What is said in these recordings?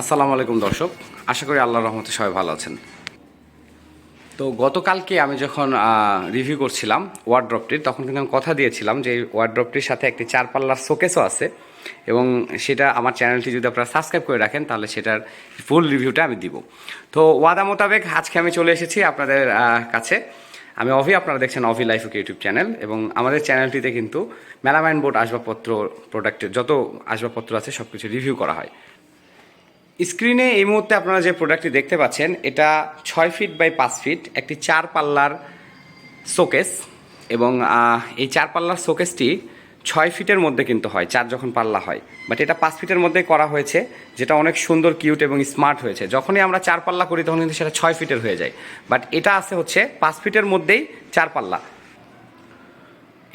আসসালামু আলাইকুম দর্শক। আশা করি আল্লাহর রহমতে সবাই ভালো আছেন। তো গতকালকে আমি যখন রিভিউ করছিলাম ওয়ার্ড্রপটির তখন কিন্তু আমি কথা দিয়েছিলাম যে ওয়ার্ড্রপটির সাথে একটি চার পাল্লার শোকেসও আছে এবং সেটা আমার চ্যানেলটি যদি আপনারা সাবস্ক্রাইব করে রাখেন, তাহলে সেটার ফুল রিভিউটা আমি দিব। তো ওয়াদা মোতাবেক আজকে আমি চলে এসেছি আপনাদের কাছে। আমি অভি, আপনারা দেখছেন অভি লাইফ ইউটিউব চ্যানেল এবং আমাদের চ্যানেলটিতে কিন্তু মেলামাইন বোর্ড আসবাবপত্র প্রোডাক্টের যত আসবাবপত্র আছে সব কিছু রিভিউ করা হয়। স্ক্রিনে এই মুহূর্তে আপনারা যে প্রোডাক্টটি দেখতে পাচ্ছেন, এটা ছয় ফিট বাই পাঁচ ফিট একটি চার পাল্লার শোকেস এবং এই চার পাল্লার শোকেসটি ছয় ফিটের মধ্যে কিন্তু হয়, চার যখন পাল্লা হয়। বাট এটা পাঁচ ফিটের মধ্যে করা হয়েছে, যেটা অনেক সুন্দর কিউট এবং স্মার্ট হয়েছে। যখনই আমরা চার পাল্লা করি, তখন কিন্তু সেটা ছয় ফিটের হয়ে যায়। বাট এটা আছে হচ্ছে পাঁচ ফিটের মধ্যেই চার পাল্লা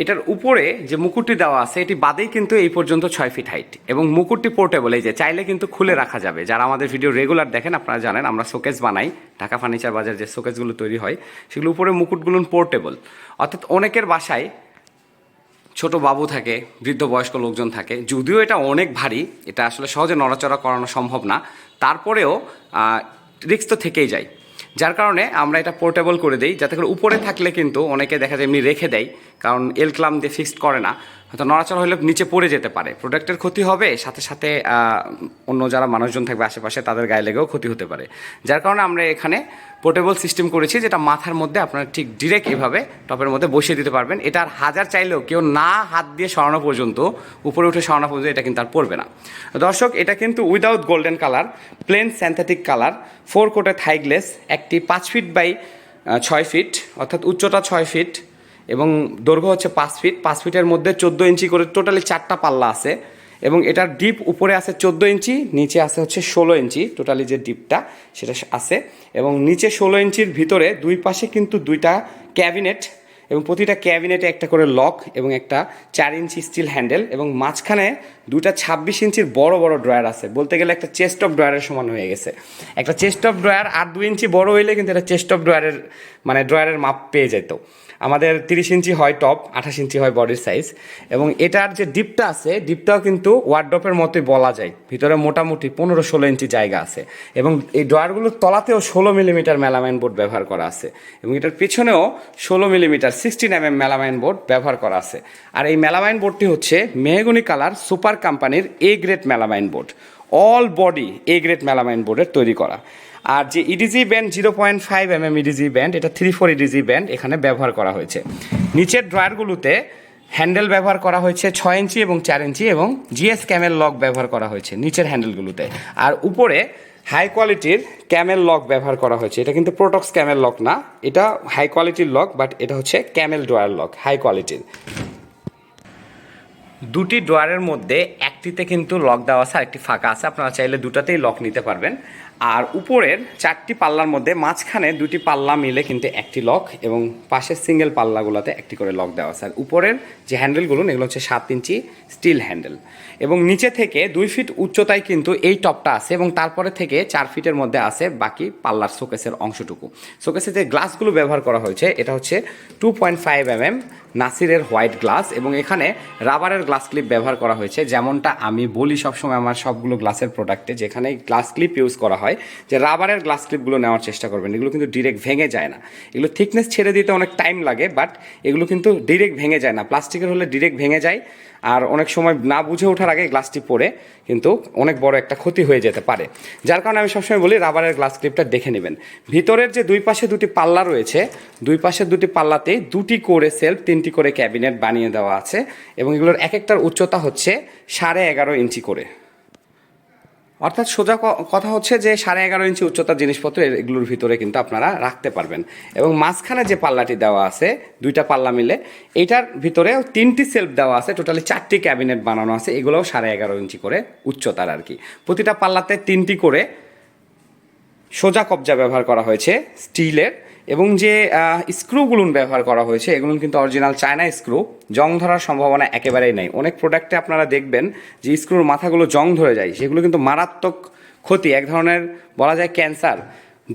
এটার উপরে যে মুকুটটি দেওয়া আছে, এটি বাদেই কিন্তু এই পর্যন্ত ছয় ফিট হাইট এবং মুকুটটি পোর্টেবল এই যে চাইলে কিন্তু খুলে রাখা যাবে। যারা আমাদের ভিডিও রেগুলার দেখেন, আপনারা জানেন, আমরা শোকেস বানাই। ঢাকা ফার্নিচার বাজার যে শোকেসগুলো তৈরি হয় সেগুলো উপরে মুকুটগুলো পোর্টেবল অর্থাৎ অনেকের বাসায় ছোট বাবু থাকে, বৃদ্ধ বয়স্ক লোকজন থাকে। যদিও এটা অনেক ভারী, এটা আসলে সহজে নড়াচড়া করানো সম্ভব না। তারপরেও রিক্স তো থেকেই যায়। যার কারণে আমরা এটা পোর্টেবল করে দিই। যাতে করে উপরে থাকলে কিন্তু অনেকে দেখা যায় এমনি রেখে দেয়, কারণ এল ক্লাম দিয়ে ফিক্সড করে না। হয়তো নড়াচড়া হলে নিচে পড়ে যেতে পারে। প্রোডাক্টের ক্ষতি হবে, সাথে সাথে অন্য যারা মানুষজন থাকবে আশেপাশে তাদের গায়ে লেগেও ক্ষতি হতে পারে। যার কারণে আমরা এখানে পোর্টেবল সিস্টেম করেছি যেটা মাথার মধ্যে আপনারা ঠিক ডিরেক্ট এভাবে টপের মধ্যে বসিয়ে দিতে পারবেন। এটা আর হাজার চাইলেও কেউ না হাত দিয়ে সরানো পর্যন্ত, উপরে উঠে সরানো পর্যন্ত এটা কিন্তু আর পড়বে না। দর্শক, এটা কিন্তু without golden colour plain synthetic colour four কোটে থাইগ্লেস একটি পাঁচ ফিট বাই ছয় ফিট অর্থাৎ উচ্চতা ছয় ফিট এবং দৈর্ঘ্য হচ্ছে পাঁচ ফিট, পাঁচ ফিটের মধ্যে চোদ্দ ইঞ্চি করে টোটালি চারটা পাল্লা আছে এবং এটার ডিপ উপরে আছে চোদ্দ ইঞ্চি, নিচে আছে হচ্ছে ষোলো ইঞ্চি, টোটালি যে ডিপটা সেটা আছে এবং নিচে ষোলো ইঞ্চির ভিতরে দুই পাশে কিন্তু দুইটা ক্যাবিনেট এবং প্রতিটা ক্যাবিনেটে একটা করে লক এবং একটা চার ইঞ্চি স্টিল হ্যান্ডেল এবং মাঝখানে দুটা ছাব্বিশ ইঞ্চির বড় বড় ড্রয়ার আছে। বলতে গেলে একটা চেস্ট অফ ড্রয়ারের সমান হয়ে গেছে। একটা চেস্ট অফ ড্রয়ার আর দুই ইঞ্চি বড় হইলে কিন্তু এটা চেস্ট অফ ড্রয়ারের মানে ড্রয়ারের মাপ পেয়ে যেত। আমাদের তিরিশ ইঞ্চি হয় টপ, আঠাশ ইঞ্চি হয় বডির সাইজ এবং এটার যে ডিপটা আছে, ডিপটাও কিন্তু ওয়ার্ড্রপের মতোই বলা যায়। ভিতরে মোটামুটি পনেরো ষোলো ইঞ্চি জায়গা আছে এবং এই ড্রয়ারগুলোর তলাতেও ষোলো মিলিমিটার মেলামাইন বোর্ড ব্যবহার করা আছে এবং এটার পেছনেও ষোলো millimetre sixteen M M melamine board ব্যবহার করা আছে। আর এই মেলামাইন বোর্ডটি হচ্ছে মেহগুনি কালার সুপার কোম্পানির A grade melamine board all body A grade melamine বোর্ডের তৈরি করা। আর যে edge band zero point five M M edge band এটা থ্রি ফোর ইডিজি ব্যান্ড এখানে ব্যবহার করা হয়েছে। নিচের ড্রয়ারগুলোতে হ্যান্ডেল ব্যবহার করা হয়েছে ছয় ইঞ্চি এবং চার ইঞ্চি এবং জিএস ক্যামের লক ব্যবহার করা হয়েছে নিচের হ্যান্ডেলগুলোতে। আর উপরে হাই কোয়ালিটির ক্যামেল লক ব্যবহার করা হয়েছে। এটা কিন্তু প্রোটক্স ক্যামেল লক না। এটা হাই কোয়ালিটির লক বাট এটা হচ্ছে ক্যামেল ড্রয়ার লক হাই কোয়ালিটির দুটি ড্রয়ারের মধ্যে একটিতে কিন্তু লক দেওয়া আছে, আরেকটি ফাঁকা আছে। আপনারা চাইলে দুটাতেই লক নিতে পারবেন। আর উপরের চারটি পাল্লার মধ্যে মাঝখানে দুটি পাল্লা মিলে কিন্তু একটি লক এবং পাশের সিঙ্গেল পাল্লাগুলোতে একটি করে লক দেওয়া আছে। আর উপরের যে হ্যান্ডেলগুলো, এগুলো হচ্ছে সাত ইঞ্চি স্টিল হ্যান্ডেল। এবং নিচে থেকে দুই ফিট উচ্চতায় কিন্তু এই টপটা আছে এবং তারপরে থেকে চার ফিটের মধ্যে আছে বাকি পাল্লার শোকেসের অংশটুকু। শোকেসে যে গ্লাসগুলো ব্যবহার করা হয়েছে, এটা হচ্ছে two point five M M নাসিরের হোয়াইট গ্লাস এবং এখানে রাবারের গ্লাস ক্লিপ ব্যবহার করা হয়েছে। যেমনটা আমি বলি সবসময় আমার সবগুলো গ্লাসের প্রোডাক্টে, যেখানে গ্লাস ক্লিপ ইউজ করা হয় যে রাবারের গ্লাস ক্লিপগুলো নেওয়ার চেষ্টা করবেন। এগুলো কিন্তু ডিরেক্ট ভেঙে যায় না। এগুলো থিকনেস ছেড়ে দিতে অনেক টাইম লাগে বাট এগুলো কিন্তু ডিরেক্ট ভেঙে যায় না। প্লাস্টিকের হলে ডিরেক্ট ভেঙে যায়, আর অনেক সময় না বুঝে ওঠার আগে গ্লাসটি পরে কিন্তু অনেক বড় একটা ক্ষতি হয়ে যেতে পারে। যার কারণে আমি সবসময় বলি, রাবারের গ্লাস ক্লিপটা দেখে নেবেন। ভিতরের যে দুই পাশে দুটি পাল্লা রয়েছে, দুই পাশে দুটি পাল্লাতে দুটি করে সেলফ তিনটি করে ক্যাবিনেট বানিয়ে দেওয়া আছে, এবং এগুলোর এক একটার উচ্চতা হচ্ছে সাড়ে এগারো ইঞ্চি করে। অর্থাৎ সোজা কথা হচ্ছে যে সাড়ে এগারো ইঞ্চি উচ্চতার জিনিসপত্র এগুলোর ভিতরে কিন্তু আপনারা রাখতে পারবেন। এবং মাঝখানে যে পাল্লাটি দেওয়া আছে, দুইটা পাল্লা মিলে, এটার ভিতরে তিনটি সেলফ দেওয়া আছে, টোটালি চারটি ক্যাবিনেট বানানো আছে, এগুলোও সাড়ে এগারো ইঞ্চি করে উচ্চতার আর কি। প্রতিটা পাল্লাতে তিনটি করে সোজা কবজা ব্যবহার করা হয়েছে স্টিলের। এবং যে স্ক্রুগুলো ব্যবহার করা হয়েছে এগুলো কিন্তু অরিজিনাল চায়না স্ক্রু জং ধরার সম্ভাবনা একেবারেই নেই। অনেক প্রোডাক্টে আপনারা দেখবেন যে স্ক্রুর মাথাগুলো জং ধরে যায়, সেগুলো কিন্তু মারাত্মক ক্ষতি, এক ধরনের বলা যায় ক্যান্সার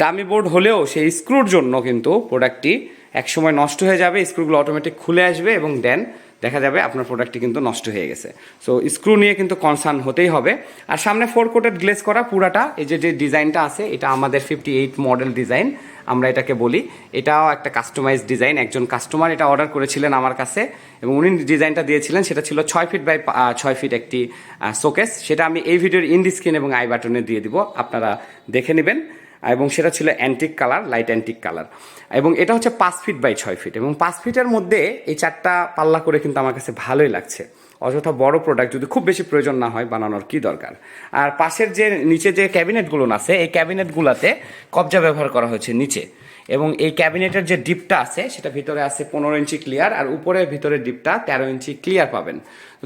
দামি বোর্ড হলেও সেই স্ক্রুর জন্য কিন্তু প্রোডাক্টটি একসময় নষ্ট হয়ে যাবে স্ক্রুগুলো অটোমেটিক খুলে আসবে এবং দেন দেখা যাবে আপনার প্রোডাক্টটি কিন্তু নষ্ট হয়ে গেছে। সো স্ক্রু নিয়ে কিন্তু কনসার্ন হতেই হবে। আর সামনে ফোর কোটেড গ্লেস করা পুরাটা, এই যে যে ডিজাইনটা আছে, এটা আমাদের ফিফটি এইট মডেল ডিজাইন আমরা এটাকে বলি। এটাও একটা কাস্টমাইজ ডিজাইন একজন কাস্টমার এটা অর্ডার করেছিলেন আমার কাছে এবং উনি ডিজাইনটা দিয়েছিলেন। সেটা ছিল ছয় ফিট বাই ছয় ফিট একটি শোকেস সেটা আমি এই ভিডিওর ইন্ডি স্ক্রিন এবং আই বাটনে দিয়ে দিব। আপনারা দেখে নেবেন। এবং সেটা ছিল antique colour light antique colour এবং এটা হচ্ছে পাঁচ ফিট বাই ছয় ফিট এবং পাঁচ ফিটের মধ্যে এই চারটা পাল্লা করে কিন্তু আমার কাছে ভালোই লাগছে। অযথা বড় প্রোডাক্ট যদি খুব বেশি প্রয়োজন না হয় বানানোর কি দরকার? আর পাশের যে নিচে যে ক্যাবিনেটগুলো আছে, এই ক্যাবিনেটগুলোতে কবজা ব্যবহার করা হয়েছে নিচে। এবং এই ক্যাবিনেটের যে ডিপটা আছে, সেটা ভিতরে আছে পনেরো ইঞ্চি ক্লিয়ার আর উপরে ভিতরে ডিপটা তেরো ইঞ্চি ক্লিয়ার পাবেন।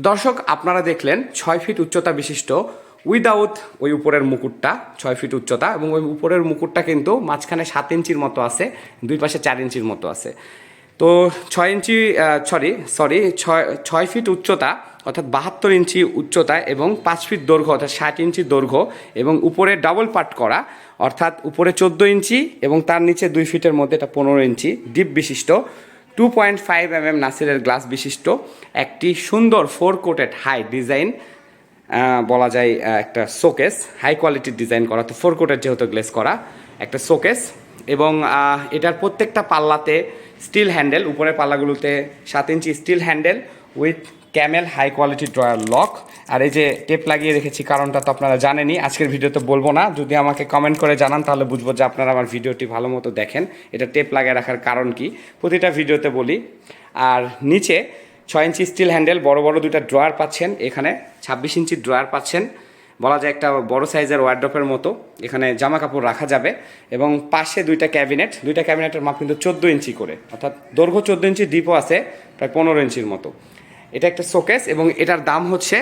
দর্শক, আপনারা দেখলেন ছয় ফিট উচ্চতা বিশিষ্ট উইদাউট ওই উপরের মুকুটটা, ছয় ফিট উচ্চতা এবং ওই উপরের মুকুটটা কিন্তু মাঝখানে সাত ইঞ্চির মতো আছে, দুই পাশে চার ইঞ্চির মতো আছে। তো ছয় ইঞ্চি সরি সরি ছয় ছয় ফিট উচ্চতা, অর্থাৎ বাহাত্তর ইঞ্চি উচ্চতা এবং পাঁচ ফিট দৈর্ঘ্য, অর্থাৎ ষাট ইঞ্চি দৈর্ঘ্য এবং উপরে ডাবল পার্ট করা, অর্থাৎ উপরে চোদ্দ ইঞ্চি এবং তার নিচে দুই ফিটের মধ্যে এটা পনেরো ইঞ্চি ডিপ বিশিষ্ট two point five M M নাসিরের গ্লাস বিশিষ্ট, একটি সুন্দর ফোর কোটেড হাই ডিজাইন বলা যায় একটা শোকেস হাই কোয়ালিটির ডিজাইন করা। তো ফোর কোটের যেহেতু গ্লেস করা, একটা শোকেস এবং এটার প্রত্যেকটা পাল্লাতে স্টিল হ্যান্ডেল উপরের পাল্লাগুলোতে সাত inch steel handle with camel high quality drawer lock আর এই যে টেপ লাগিয়ে রেখেছি, কারণটা তো আপনারা জানেনই, আজকের ভিডিওতে বলব না। যদি আমাকে কমেন্ট করে জানান, তাহলে বুঝব যে আপনারা আমার ভিডিওটি ভালো মতো দেখেন। এটা টেপ লাগিয়ে রাখার কারণ কি? প্রতিটা ভিডিওতে বলি। আর নিচে ছয় ইঞ্চি স্টিল হ্যান্ডেল বড় বড় দুইটা ড্রয়ার পাচ্ছেন। এখানে ছাব্বিশ ইঞ্চি ড্রয়ার পাচ্ছেন। বলা যায় একটা বড় সাইজের ওয়ার্ড্রপের মতো। এখানে জামা কাপড় রাখা যাবে এবং পাশে দুইটা ক্যাবিনেট দুইটা ক্যাবিনেটের মাপ কিন্তু চোদ্দ ইঞ্চি করে। অর্থাৎ দৈর্ঘ্য চোদ্দ ইঞ্চি ডিপও আছে প্রায় পনেরো ইঞ্চির মতো। এটা একটা শোকেস এবং এটার দাম হচ্ছে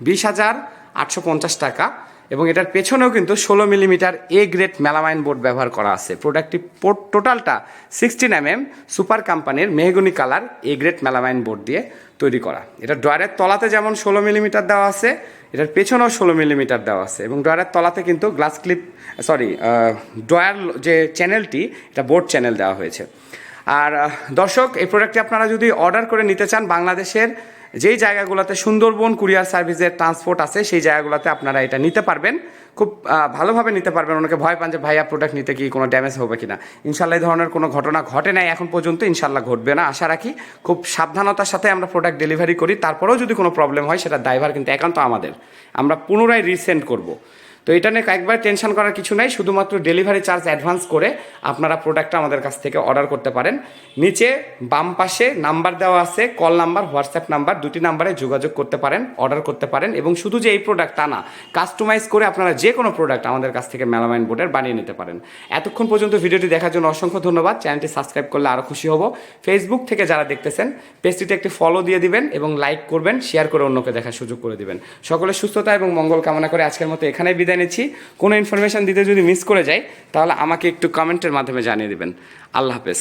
বিশ হাজার আটশো পঞ্চাশ টাকা। এবং এটার পেছনেও কিন্তু ষোলো millimetre A grade melamine board ব্যবহার করা আছে। প্রোডাক্টটি পোর্ট টোটালটা সিক্সটিন এম এম সুপার কোম্পানির মেহগুনি colour A grade melamine board দিয়ে তৈরি করা। এটা ড্রয়ারের তলাতে যেমন ষোলো মিলিমিটার দেওয়া আছে, এটার পেছনেও ষোলো মিলিমিটার দেওয়া আছে এবং ড্রয়ারের তলাতে কিন্তু গ্লাস ক্লিপ সরি ড্রয়ার যে চ্যানেলটি এটা বোর্ড চ্যানেল দেওয়া হয়েছে। আর দর্শক, এই প্রোডাক্টটি আপনারা যদি অর্ডার করে নিতে চান বাংলাদেশের যেই জায়গাগুলোতে সুন্দরবন কুরিয়ার সার্ভিসের ট্রান্সপোর্ট আছে, সেই জায়গাগুলোতে আপনারা এটা নিতে পারবেন। খুব ভালোভাবে নিতে পারবেন। অনেকে ভয় পান যে, ভাইয়া প্রোডাক্ট নিতে কি কোনো ড্যামেজ হবে কি না ইনশাল্লাহ এই ধরনের কোনো ঘটনা ঘটে নাই এখন পর্যন্ত, ইনশাল্লাহ ঘটবে না। আশা রাখি খুব সাবধানতার সাথে আমরা প্রোডাক্ট ডেলিভারি করি। তারপরেও যদি কোনো প্রবলেম হয়, সেটা ড্রাইভার কিন্তু একান্ত আমাদের। আমরা পুনরায় রিসেন্ট করব। তো এটা নিয়ে একবার টেনশন করার কিছু নাই, শুধুমাত্র ডেলিভারি চার্জ অ্যাডভান্স করে আপনারা প্রোডাক্টটা আমাদের কাছ থেকে অর্ডার করতে পারেন। নিচে বাম পাশে নাম্বার দেওয়া আছে কল নাম্বার হোয়াটসঅ্যাপ নাম্বার দুটি নাম্বারে যোগাযোগ করতে পারেন অর্ডার করতে পারেন এবং শুধু যে এই প্রোডাক্ট তা না কাস্টমাইজ করে আপনারা যে কোনো প্রোডাক্ট আমাদের কাছ থেকে মেলামাইন বোর্ডের বানিয়ে নিতে পারেন। এতক্ষণ পর্যন্ত ভিডিওটি দেখার জন্য অসংখ্য ধন্যবাদ। চ্যানেলটি সাবস্ক্রাইব করলে আরও খুশি হব। ফেসবুক থেকে যারা দেখতেছেন পেজটিতে একটি ফলো দিয়ে দিবেন এবং লাইক করবেন শেয়ার করে অন্যকে দেখার সুযোগ করে দিবেন। সকলের সুস্থতা এবং মঙ্গল কামনা করে আজকের মতো এখানেই বিদায় নিচ্ছি কোনো ইনফরমেশান দিতে যদি মিস করে যাই, তাহলে আমাকে একটু কমেন্টের মাধ্যমে জানিয়ে দেবেন। আল্লাহ হাফেজ।